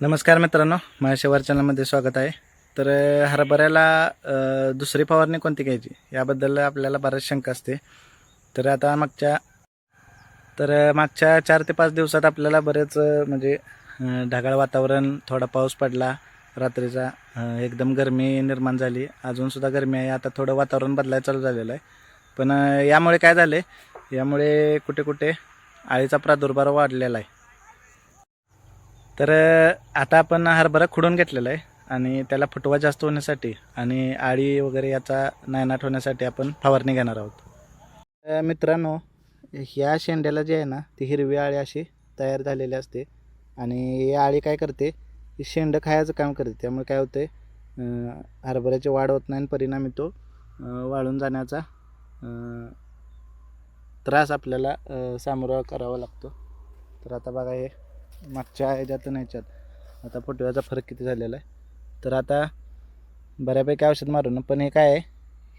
नमस्कार मित्रांनो माझ्या शेवार चॅनलमध्ये स्वागत आहे. तर हरभऱ्याला दुसरी फवारणी कोणती घ्यायची? याबद्दल आपल्याला बऱ्याच शंका असते. तर आता मागच्या तर मागच्या चार ते पाच दिवसात आपल्याला बरेच म्हणजे ढगाळ वातावरण थोडा पाऊस पडला रात्रीचा एकदम गरमी निर्माण झाली अजूनसुद्धा गरमी आहे आता थोडं वातावरण बदलायला चालू झालेलं आहे. पण यामुळे काय झाले यामुळे कुठे कुठे आळीचा प्रादुर्भाव वाढलेला आहे. तर आता आपण हरभरा खुडून घेतलेला आहे आणि त्याला फुटवा जास्त होण्यासाठी आणि आळी वगैरे याचा नायनाट होण्यासाठी आपण फवारणी घेणार आहोत. मित्रांनो ह्या शेंड्याला जे आहे ना ती हिरवी आळी अशी तयार झालेली असते आणि ही आळी काय करते ही शेंड खायचं काम करते. त्यामुळे काय होते हरभऱ्याची वाढ होत नाही आणि परिणामी तो वाळून जाण्याचा त्रास आपल्याला सामोरा करावा लागतो. तर आता बघा हे मागच्या ह्याच्यात आणि ह्याच्यात. आता फुटव्याचा फरक किती झालेला आहे. तर आता बऱ्यापैकी औषध मारून पण हे काय आहे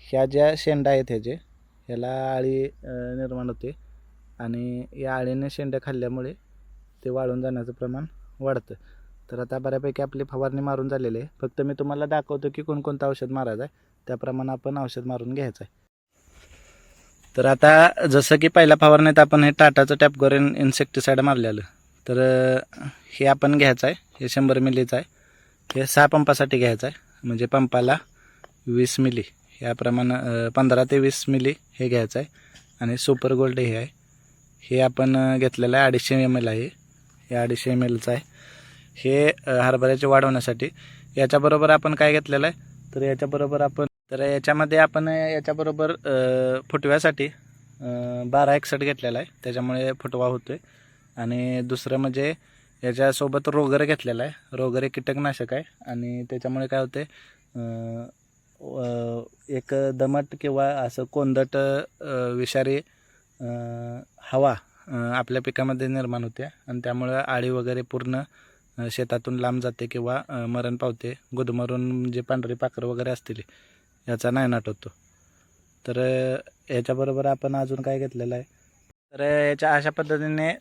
ह्या ज्या शेंडा आहेत ह्याचे ह्याला आळी निर्माण होते. आणि या आळीने शेंड्या खाल्ल्यामुळे ते वाळून जाण्याचं प्रमाण वाढतं. तर आता बऱ्यापैकी आपली फवारणी मारून झालेली आहे. फक्त मी तुम्हाला दाखवतो की कोणकोणतं औषध मारायचं आहे. त्याप्रमाणे आपण औषध मारून घ्यायचं आहे. तर आता जसं की पहिल्या फवारणीत आपण हे टाटाचं टॅपगोरेन इन्सेक्टिसाईड मारलेलं. तर हे आपण घ्यायचं आहे हे शंभर मिलीचं आहे हे सहा पंपासाठी घ्यायचं आहे म्हणजे पंपाला वीस मिली. याप्रमाणे पंधरा ते वीस मिली हे घ्यायचं आहे आणि सुपर गोल्ड हे आहे. हे आपण घेतलेलं आहे अडीचशे एम एल आहे. हे अडीचशे एम एलचं आहे. हे हरभऱ्याचे हरभऱ्याची वाढ होण्यासाठी. याच्याबरोबर आपण काय घेतलेलं आहे? तर याच्याबरोबर आपण तर याच्यामध्ये आपण याच्याबरोबर फुटव्यासाठी बारा एकसठ घेतलेला आहे. त्याच्यामुळे फुटवा होतो आहे आणि दुसरं म्हणजे याच्यासोबत रोगर घेतलेला आहे. रोगर कीटकनाशक आहे. आणि त्याच्यामुळे काय होते एक दमट किंवा असं कोंदट विषारी हवा आपल्या पिकामध्ये निर्माण होते. आणि त्यामुळं आळी वगैरे पूर्ण शेतातून लांब जाते किंवा मरण पावते. गुदमरून जे पांढरी पाखरं वगैरे असतील याचा नायनाट होतो. तर याच्याबरोबर आपण अजून काय घेतलेलं आहे? तर याच्या अशा पद्धतीने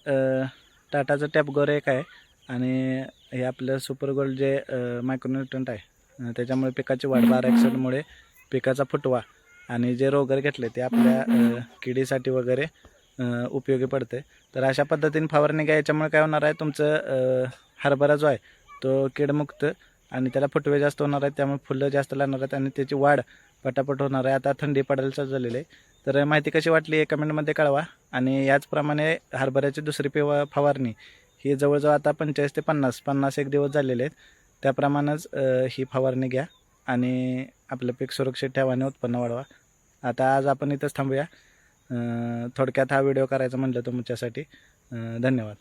टाटाचं टॅपगोर एक आहे आणि हे आपलं सुपर गोल्ड जे मायक्रोन्युट्रंट आहे त्याच्यामुळे पिकाची वाढ बारा एक्सटमुळे पिकाचा फुटवा आणि जे रोगर घेतले ते आपल्या किडीसाठी वगैरे उपयोगी पडते. तर अशा पद्धतीने फवारणी घ्यायच्यामुळे काय होणार आहे तुमचं हरभरा जो आहे तो कीडमुक्त आणि त्याला फुटवे जास्त होणार आहेत त्यामुळे फुलं जास्त लागणार आहेत आणि त्याची वाढ पटापट होणार आहे. आता थंडी पडायला चालू झालेली आहे. तर माहिती कशी वाटली हे कमेंटमध्ये कळवा. आणि याचप्रमाणे हरभऱ्याची दुसरी पेवा फवारणी ही जवळजवळ आता पंचेचाळीस ते पन्नास पन्नास एक दिवस झालेले आहेत. त्याप्रमाणेच ही फवारणी घ्या आणि आपलं पीक सुरक्षित ठेवा आणि उत्पन्न वाढवा. आता आज आपण इथंच थांबूया. थोडक्यात हा व्हिडिओ करायचा म्हटलं तुमच्यासाठी. धन्यवाद.